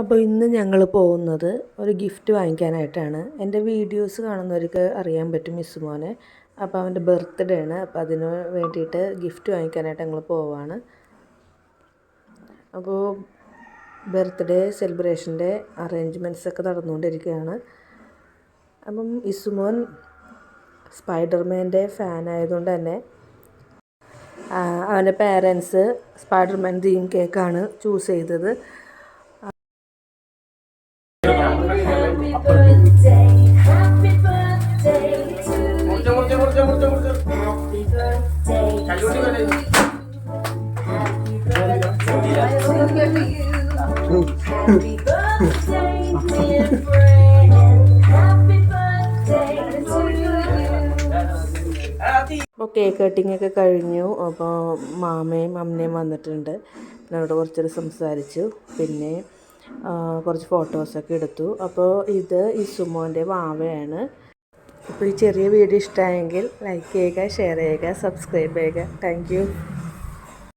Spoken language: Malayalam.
അപ്പോൾ ഇന്ന് ഞങ്ങൾ പോകുന്നത് ഒരു ഗിഫ്റ്റ് വാങ്ങിക്കാനായിട്ടാണ്. എന്റെ വീഡിയോസ് കാണുന്നവർക്ക് അറിയാൻ പറ്റും മിസ് മോനെ. അപ്പോൾ അവന്റെ ബർത്ത്ഡേ ആണ്. അപ്പോൾ അതിന് വേണ്ടിയിട്ട് ഗിഫ്റ്റ് വാങ്ങിക്കാനായിട്ട് ഞങ്ങൾ പോവാണ്. അപ്പോൾ ബർത്ത്ഡേ സെലിബ്രേഷന്റെ അറേഞ്ച്മെന്റ്സ് ഒക്കെ നടന്നുകൊണ്ടിരിക്കുകയാണ്. അപ്പം ഇസുമോൻ സ്പൈഡർമാന്റെ ഫാൻ ആയതുകൊണ്ട് തന്നെ അവന്റെ പേരൻസ് സ്പൈഡർമാൻ തീം കേക്കാണ് ചൂസ് ചെയ്തത്. അപ്പോൾ കേക്ക് കട്ടിംഗ് ഒക്കെ കഴിഞ്ഞു. അപ്പോൾ മാമയും അമ്മയും വന്നിട്ടുണ്ട്. എന്നോട് കുറച്ചൊരു സംസാരിച്ചു. പിന്നെ കുറച്ച് ഫോട്ടോസൊക്കെ എടുത്തു. അപ്പോൾ ഇത് ഇസുമോന്റെ വാവയാണ്. അപ്പോൾ ഈ ചെറിയ വീഡിയോ ഇഷ്ടമായെങ്കിൽ ലൈക്ക് ചെയ്യുക ഷെയർ ചെയ്യുക സബ്സ്ക്രൈബ് ചെയ്യുക. താങ്ക്